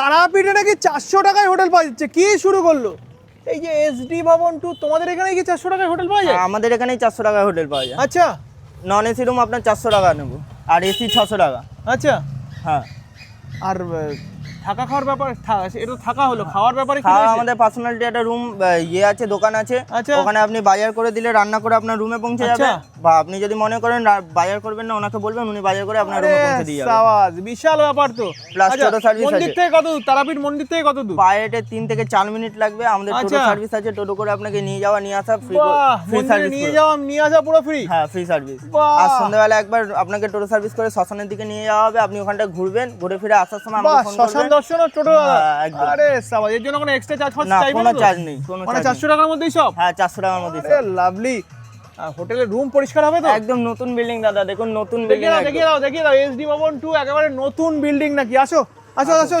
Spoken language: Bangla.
তারাপীঠে নাকি চারশো টাকায় হোটেল পাওয়া যাচ্ছে? কি শুরু করল? এই যে এসডি ভবন টু তোমাদের এখানে কি চারশো টাকায় হোটেল পাওয়া যায়? আমাদের এখানেই চারশো টাকায় হোটেল পাওয়া যায়। আচ্ছা। নন এসি রুম আপনার চারশো টাকা নেব। আর এসি ছশো টাকা। আচ্ছা। হ্যাঁ। আর থাকা খাওয়ার ব্যাপার এটা থাকা হলো খাওয়ার ব্যাপারে খাওয়া আমাদের পার্সোনালিটি একটা রুম ইয়ে আছে দোকান আছে। আচ্ছা। ওখানে আপনি বাজার করে দিলে রান্না করে আপনার রুমে পৌঁছে যাবে। আচ্ছা। বা আপনি যদি মনে করেন বাজার করবেন না ওনাকে বলবেন উনি বাজার করে আপনার রুমে পৌঁছে দিয়ে যাবে। সাবাস বিশাল ব্যাপার তো। Plus আচ্ছা, টোটো service মন্দির থেকে কত দূর? তারাপীঠ মন্দির থেকে কত দূর? পায়ে হেঁটে তিন থেকে চার মিনিট লাগবে আমাদের টোটো। সার্ভিস আছে টোটো করে আপনাকে নিয়ে যাওয়া নিয়ে আসা ফ্রি ফ্রি সার্ভিস নিয়ে যাওয়া নিয়ে আসা পুরো ফ্রি হ্যাঁ ফ্রি সার্ভিস আর সন্ধ্যাবেলা একবার আপনাকে টোটো সার্ভিস করে শ্মশানের দিকে নিয়ে যাওয়া হবে আপনি ওখানটা ঘুরবেন ঘুরে ফিরে আসার সময় আমাকে ফোন করবেন। দর্শন ও টোটো হ্যাঁ, আরে এর জন্য কোনো এক্সট্রা চার্জ কোনো চার্জ নেই কোনো মানে টাকার মধ্যেই সব? হ্যাঁ চারশো টাকার মধ্যেই লাভলি হোটেলের রুম পরিষ্কার হবে তো? একদম নতুন বিল্ডিং দাদা দেখুন নতুন বিল্ডিং দাও দেখিয়ে দাও দেখিয়ে দাও এসডি ভবন টু একেবারে নতুন বিল্ডিং নাকি? আসো আসো আসো।